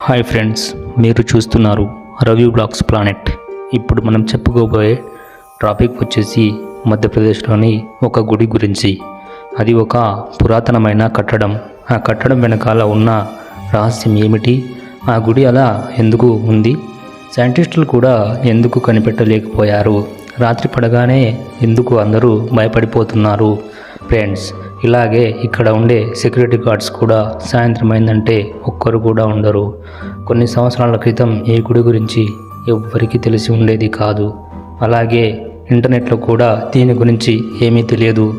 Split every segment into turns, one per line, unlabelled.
Hi friends మీరు చూస్తున్నారు Ravi blocks planet ఇప్పుడు మనం చెప్పుకోబోయే టాపిక్ వచ్చేసి మధ్యప్రదేశ్లోని ఒక గుడి గురించి. అది ఒక పురాతనమైన కట్టడం. ఆ కట్టడం వెనకాల ఉన్న రహస్యం ఏమిటి? ఆ గుడి అలా ఎందుకు ఉంది? సైంటిస్టులు కూడా ఎందుకు కనిపెట్టలేకపోయారు? రాత్రి పడగానే ఎందుకు అందరూ భయపడిపోతున్నారు? ఫ్రెండ్స్ ఇలాగే ఇక్కడ ఉండే సెక్యూరిటీ గార్డ్స్ కూడా సాయంత్రం అయిందంటే ఒక్కరు కూడా ఉండరు. కొన్ని సంవత్సరాల క్రితం ఈ గుడి గురించి ఎవ్వరికీ తెలిసి ఉండేది కాదు. అలాగే ఇంటర్నెట్లో కూడా దీని గురించి ఏమీ తెలియదు.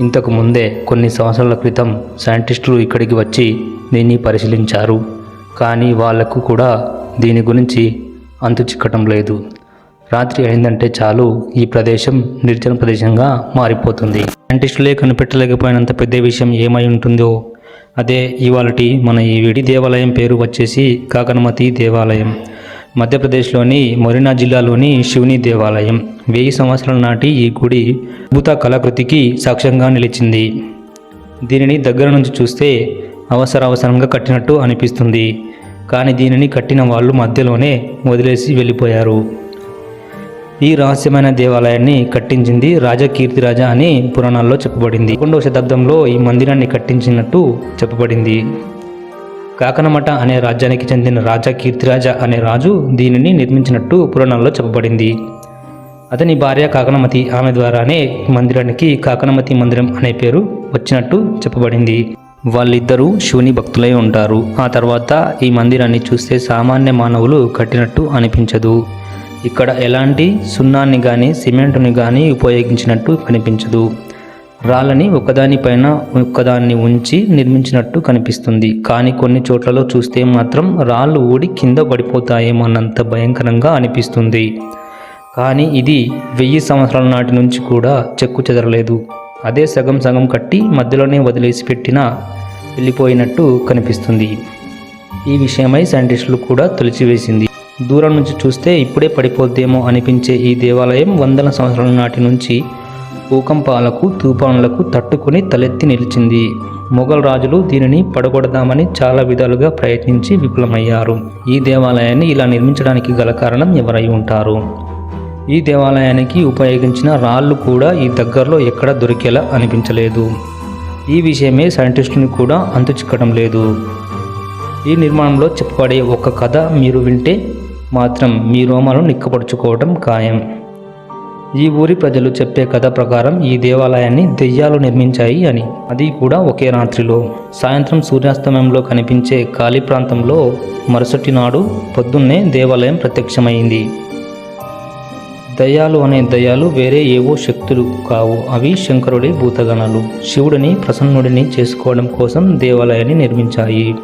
ఇంతకు ముందే కొన్ని సంవత్సరాల క్రితం సైంటిస్టులు ఇక్కడికి వచ్చి దీన్ని పరిశీలించారు. కానీ వాళ్ళకు కూడా దీని గురించి అంతు చిక్కటం లేదు. రాత్రి అయిందంటే చాలు ఈ ప్రదేశం నిర్జన ప్రదేశంగా మారిపోతుంది. సైంటిస్టులే కనిపెట్టలేకపోయినంత పెద్ద విషయం ఏమై ఉంటుందో? అదే ఇవాళటి మన ఈ విడి దేవాలయం పేరు వచ్చేసి కాకనమతి దేవాలయం. మధ్యప్రదేశ్లోని మొరినా జిల్లాలోని శివుని దేవాలయం. వెయ్యి సంవత్సరాల నాటి ఈ గుడి అద్భుత కళాకృతికి సాక్ష్యంగా నిలిచింది. దీనిని దగ్గర నుంచి చూస్తే అవసరవసరంగా కట్టినట్టు అనిపిస్తుంది. కానీ దీనిని కట్టిన వాళ్ళు మధ్యలోనే వదిలేసి వెళ్ళిపోయారు. ఈ రహస్యమైన దేవాలయాన్ని కట్టించింది రాజా కీర్తిరాజా అని పురాణాల్లో చెప్పబడింది. పదకొండవ శతాబ్దంలో ఈ మందిరాన్ని కట్టించినట్టు చెప్పబడింది. కాకనమట అనే రాజ్యానికి చెందిన రాజా కీర్తిరాజా అనే రాజు దీనిని నిర్మించినట్టు పురాణాల్లో చెప్పబడింది. అతని భార్య కాకనమతి ఆమె ద్వారానే ఈ మందిరానికి కాకనమతి మందిరం అనే పేరు వచ్చినట్టు చెప్పబడింది. వాళ్ళిద్దరూ శివుని భక్తులై ఉంటారు. ఆ తర్వాత ఈ మందిరాన్ని చూస్తే సామాన్య మానవులు కట్టినట్టు అనిపించదు. ఇక్కడ ఎలాంటి సున్నాన్ని కానీ సిమెంట్ని కానీ ఉపయోగించినట్టు కనిపించదు. రాళ్ళని ఒకదానిపైన ఒక్కదాన్ని ఉంచి నిర్మించినట్టు కనిపిస్తుంది. కానీ కొన్ని చోట్లలో చూస్తే మాత్రం రాళ్ళు ఊడి కింద పడిపోతాయేమోనంత భయంకరంగా అనిపిస్తుంది. కానీ ఇది వెయ్యి సంవత్సరాల నాటి నుంచి కూడా చెక్కు చెదరలేదు. అదే సగం సగం కట్టి మధ్యలోనే వదిలేసి పెట్టిన వెళ్ళిపోయినట్టు కనిపిస్తుంది. ఈ విషయమై సైంటిస్టులు కూడా తొలిచివేసింది. దూరం నుంచి చూస్తే ఇప్పుడే పడిపోద్దేమో అనిపించే ఈ దేవాలయం వందల సంవత్సరాల నాటి నుంచి భూకంపాలకు తుఫానులకు తట్టుకుని తలెత్తి నిలిచింది. మొఘల్ రాజులు దీనిని పడగొడదామని చాలా విధాలుగా ప్రయత్నించి విఫలమయ్యారు. ఈ దేవాలయాన్ని ఇలా నిర్మించడానికి గల కారణం ఎవరై ఉంటారు? ఈ దేవాలయానికి ఉపయోగించిన రాళ్ళు కూడా ఈ దగ్గరలో ఎక్కడ దొరికేలా అనిపించలేదు. ఈ విషయమే సైంటిస్టుని కూడా అంతుచిక్కడం లేదు. ఈ నిర్మాణంలో చెప్పబడే ఒక కథ మీరు వింటే మాత్రం మీ రోమాలను నిక్కపరుచుకోవటం ఖాయం. ఈ ఊరి ప్రజలు చెప్పే కథ ప్రకారం ఈ దేవాలయాన్ని దెయ్యాలు నిర్మించాయి అని. అది కూడా ఒకే రాత్రిలో. సాయంత్రం సూర్యాస్తమయంలో కనిపించే ఖాళీ ప్రాంతంలో మరుసటి నాడు పొద్దున్నే దేవాలయం ప్రత్యక్షమైంది. దయ్యాలు అనే దయ్యాలు వేరే ఏవో శక్తులు కావు. అవి శంకరుడి భూతగణాలు. శివుడిని ప్రసన్నుడిని చేసుకోవడం కోసం దేవాలయాన్ని నిర్మించాయి.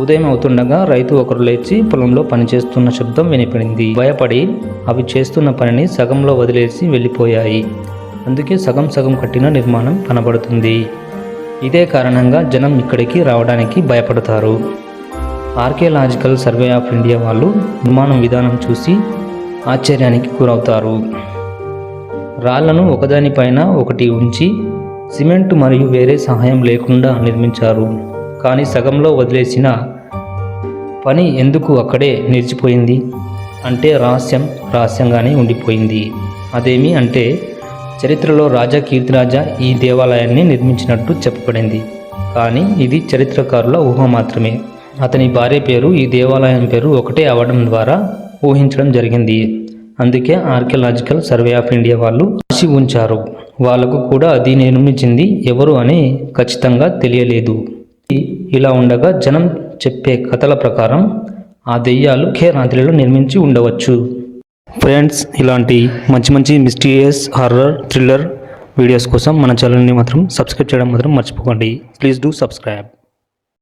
ఉదయం అవుతుండగా రైతు ఒకరు లేచి పొలంలో పనిచేస్తున్న శబ్దం వినిపడింది. భయపడి అవి చేస్తున్న పనిని సగంలో వదిలేసి వెళ్ళిపోయాయి. అందుకే సగం సగం కట్టిన నిర్మాణం కనబడుతుంది. ఇదే కారణంగా జనం ఇక్కడికి రావడానికి భయపడతారు. ఆర్కియలాజికల్ సర్వే ఆఫ్ ఇండియా వాళ్ళు నిర్మాణం విధానం చూసి ఆశ్చర్యానికి గురవుతారు. రాళ్ళను ఒకదానిపైన ఒకటి ఉంచి సిమెంట్ మరియు వేరే సహాయం లేకుండా నిర్మించారు. కానీ సగంలో వదిలేసిన పని ఎందుకు అక్కడే నిలిచిపోయింది? అంటే రహస్యం రహస్యంగానే ఉండిపోయింది. అదేమి అంటే చరిత్రలో రాజా కీర్తిరాజా ఈ దేవాలయాన్ని నిర్మించినట్టు చెప్పబడింది. కానీ ఇది చరిత్రకారుల ఊహ మాత్రమే. అతని భార్య పేరు ఈ దేవాలయం పేరు ఒకటే అవడం ద్వారా ఊహించడం జరిగింది. అందుకే ఆర్కియలాజికల్ సర్వే ఆఫ్ ఇండియా వాళ్ళు రాసి ఉంచారు. వాళ్ళకు కూడా అది నిర్మించింది ఎవరు అని ఖచ్చితంగా తెలియలేదు. ఇలా ఉండగా జనం చెప్పే కథల ప్రకారం ఆ దెయ్యాలు కేరాంతిలో నిర్మించి ఉండవచ్చు. ఫ్రెండ్స్ ఇలాంటి మంచి మంచి మిస్టీరియస్ హర్రర్ థ్రిల్లర్ వీడియోస్ కోసం మన ఛానల్ని మాత్రం సబ్స్క్రైబ్ చేయడం మాత్రం మర్చిపోకండి. Please do subscribe.